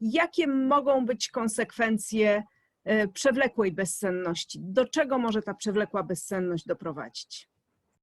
Jakie mogą być konsekwencje e, przewlekłej bezsenności? Do czego może ta przewlekła bezsenność doprowadzić?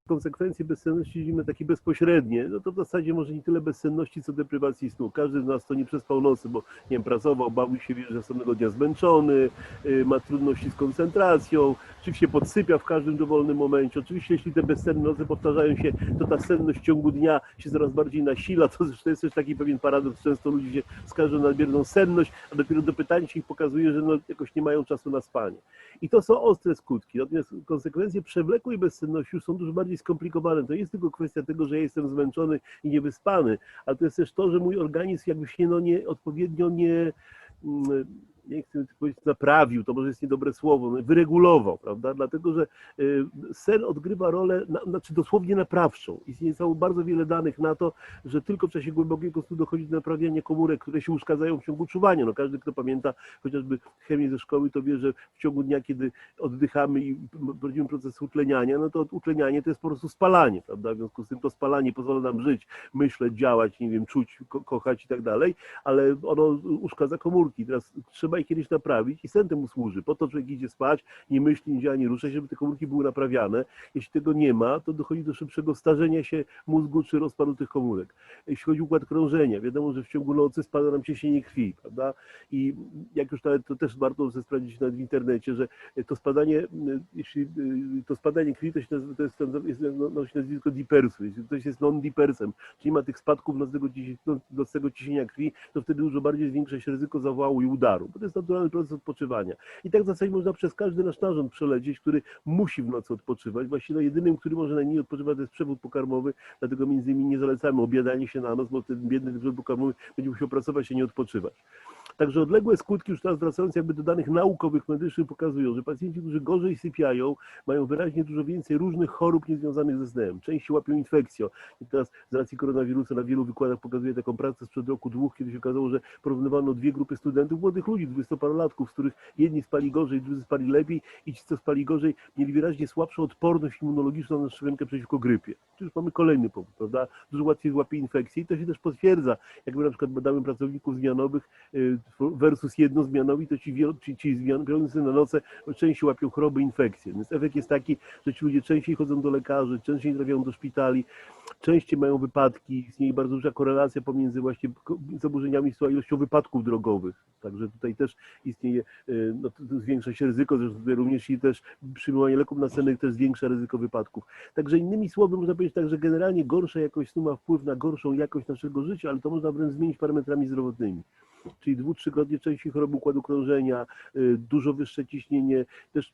Konsekwencje bezsenności widzimy takie bezpośrednie, no to w zasadzie może nie tyle bezsenności, co deprywacji snu. Każdy z nas to nie przespał nocy, bo nie wiem, pracował, bawił się, że następnego dnia zmęczony, yy, ma trudności z koncentracją, czy się podsypia w każdym dowolnym momencie. Oczywiście jeśli te bezsenne noce powtarzają się, to ta senność w ciągu dnia się coraz bardziej nasila. To zresztą jest też taki pewien paradoks. Często ludzie się skarżą na nadmierną senność, a dopiero dopytanie się ich pokazuje, że no, jakoś nie mają czasu na spanie. I to są ostre skutki. Natomiast konsekwencje przewlekłej bezsenności są dużo bardziej skomplikowane. To jest tylko kwestia tego, że ja jestem zmęczony i niewyspany, ale to jest też to, że mój organizm jakby się no nie, odpowiednio nie, mm, nie chcę powiedzieć naprawił, to może jest niedobre słowo, no, wyregulował, prawda? Dlatego, że y, sen odgrywa rolę, na, znaczy dosłownie naprawczą. Istnieje cało bardzo wiele danych na to, że tylko w czasie głębokiego snu dochodzi do naprawiania komórek, które się uszkadzają w ciągu czuwania. No, każdy, kto pamięta chociażby chemię ze szkoły, to wie, że w ciągu dnia, kiedy oddychamy i prowadzimy proces utleniania, no to utlenianie to jest po prostu spalanie, prawda? W związku z tym to spalanie pozwala nam żyć, myśleć, działać, nie wiem, czuć, ko kochać i tak dalej, ale ono uszkadza komórki. Teraz trzeba je kiedyś naprawić i sen temu służy. Po to człowiek idzie spać, nie myśli, nie działa, nie rusza się, żeby te komórki były naprawiane. Jeśli tego nie ma, to dochodzi do szybszego starzenia się mózgu czy rozpadu tych komórek. Jeśli chodzi o układ krążenia, wiadomo, że w ciągu nocy spada nam ciśnienie krwi, prawda? I jak już nawet, to też warto sobie sprawdzić nawet w internecie, że to spadanie, jeśli to spadanie krwi, to, się nazywa, to jest, jest nosi nazwisko dipersu. Jeśli ktoś jest non-dipersem, czyli ma tych spadków nocnego, nocnego ciśnienia krwi, to wtedy dużo bardziej zwiększa się ryzyko zawału i udaru, to jest naturalny proces odpoczywania. I tak w zasadzie można przez każdy nasz narząd przelecieć, który musi w nocy odpoczywać. Właściwie no, jedynym, który może najmniej odpoczywać, to jest przewód pokarmowy, dlatego między innymi nie zalecamy obiadania się na noc, bo wtedy biedny przewód pokarmowy będzie musiał pracować, a nie odpoczywać. Także odległe skutki, już teraz wracając jakby do danych naukowych, medycznych, pokazują, że pacjenci, którzy gorzej sypiają, mają wyraźnie dużo więcej różnych chorób niezwiązanych ze snem. Częściej łapią infekcję. I teraz z racji koronawirusa na wielu wykładach pokazuję taką pracę sprzed roku dwóch, kiedy się okazało, że porównywano dwie grupy studentów, młodych ludzi, dwudziestoparolatków, z których jedni spali gorzej, drudzy spali lepiej i ci, co spali gorzej, mieli wyraźnie słabszą odporność immunologiczną na szczepionkę przeciwko grypie. Tu już mamy kolejny powód, prawda? Dużo łatwiej złapie infekcję i to się też potwierdza. Jakby na przykład badamy pracowników zmianowych, versus jednozmianowi, to ci, ci, ci zmianujący na noce częściej łapią choroby, infekcje. Więc efekt jest taki, że ci ludzie częściej chodzą do lekarzy, częściej trafiają do szpitali, częściej mają wypadki, istnieje bardzo duża korelacja pomiędzy właśnie zaburzeniami a ilością wypadków drogowych. Także tutaj też istnieje, no, zwiększa się ryzyko, zresztą tutaj również i też przyjmowanie leków nasennych też zwiększa ryzyko wypadków. Także innymi słowy można powiedzieć tak, że generalnie gorsza jakość snu ma wpływ na gorszą jakość naszego życia, ale to można wręcz zmienić parametrami zdrowotnymi czyli dwu, trzykrotnie częściej choroby układu krążenia, dużo wyższe ciśnienie. Też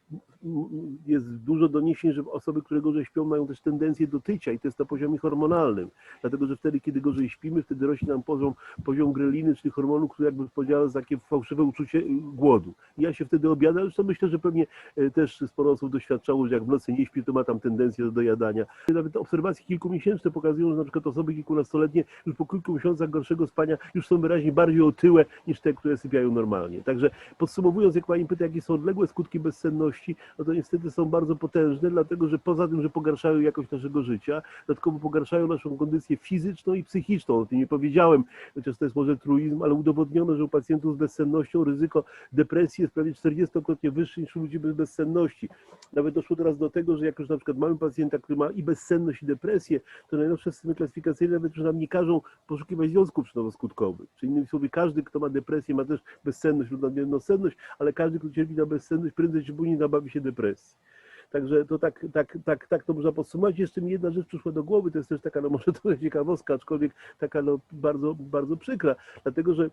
jest dużo doniesień, że osoby, które gorzej śpią, mają też tendencję do tycia i to jest na poziomie hormonalnym. Dlatego, że wtedy, kiedy gorzej śpimy, wtedy rośnie nam poziom, poziom greliny, czyli hormonu, który jakby za takie fałszywe uczucie głodu. I ja się wtedy obiadam, zresztą myślę, że pewnie też sporo osób doświadczało, że jak w nocy nie śpi, to ma tam tendencję do dojadania. Nawet obserwacje kilkumiesięczne pokazują, że na przykład osoby kilkunastoletnie już po kilku miesiącach gorszego spania już są wyraźnie bardziej otyłe niż te, które sypiają normalnie. Także podsumowując, jak Pani pyta, jakie są odległe skutki bezsenności, no to niestety są bardzo potężne, dlatego że poza tym, że pogarszają jakość naszego życia, dodatkowo pogarszają naszą kondycję fizyczną i psychiczną. O tym nie powiedziałem, chociaż to jest może truizm, ale udowodniono, że u pacjentów z bezsennością ryzyko depresji jest prawie 40-krotnie wyższe niż u ludzi bez bezsenności. Nawet doszło teraz do tego, że jak już na przykład mamy pacjenta, który ma i bezsenność, i depresję, to najnowsze systemy klasyfikacyjne nawet już nam nie każą poszukiwać związków przyczynowo-skutkowych. Czyli innymi słowy, każdy, kto ma depresję, ma też bezsenność lub nadmierną senność, ale każdy, kto cierpi na bezsenność, prędzej czy później nabawi się depresji. Także to tak, tak, tak, tak to można podsumować. Jeszcze mi jedna rzecz przyszła do głowy, to jest też taka, no może trochę ciekawostka, aczkolwiek taka no bardzo, bardzo przykra, dlatego że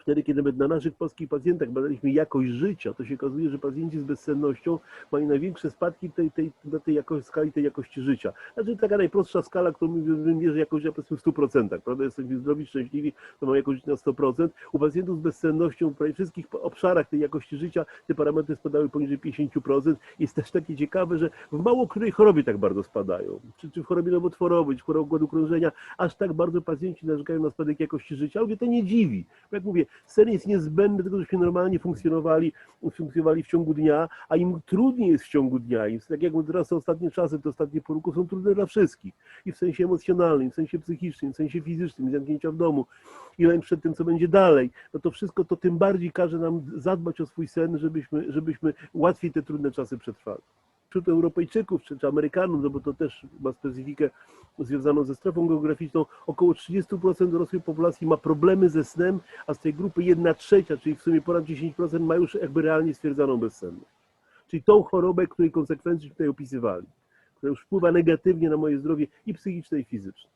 Wtedy, kiedy nawet na naszych polskich pacjentach badaliśmy jakość życia, to się okazuje, że pacjenci z bezsennością mają największe spadki tej, tej, na tej jakości, skali tej jakości życia. Znaczy taka najprostsza skala, którą mierzy jakość życia powiedzmy w 100%, prawda? Jesteśmy zdrowi, szczęśliwi, to mamy jakość na 100%. U pacjentów z bezsennością w prawie wszystkich obszarach tej jakości życia te parametry spadały poniżej 50%. Jest też takie ciekawe, że w mało której chorobie tak bardzo spadają. Czy, czy w chorobie nowotworowej, czy w chorobie układu krążenia, aż tak bardzo pacjenci narzekają na spadek jakości życia. Ale to nie dziwi. Bo jak mówię, sen jest niezbędny tego, żebyśmy normalnie funkcjonowali, funkcjonowali w ciągu dnia, a im trudniej jest w ciągu dnia, im, tak jak teraz te ostatnie czasy, te ostatnie pół roku są trudne dla wszystkich. I w sensie emocjonalnym, w sensie psychicznym, w sensie fizycznym, zamknięcia w domu, i lęk przed tym, co będzie dalej, no to wszystko to tym bardziej każe nam zadbać o swój sen, żebyśmy, żebyśmy łatwiej te trudne czasy przetrwali. Wśród Europejczyków czy, czy Amerykanów, no bo to też ma specyfikę związaną ze strefą geograficzną, około 30% dorosłej populacji ma problemy ze snem, a z tej grupy 1 trzecia, czyli w sumie ponad 10% ma już jakby realnie stwierdzoną bezsenność. Czyli tą chorobę, której konsekwencje tutaj opisywali, która już wpływa negatywnie na moje zdrowie i psychiczne, i fizyczne.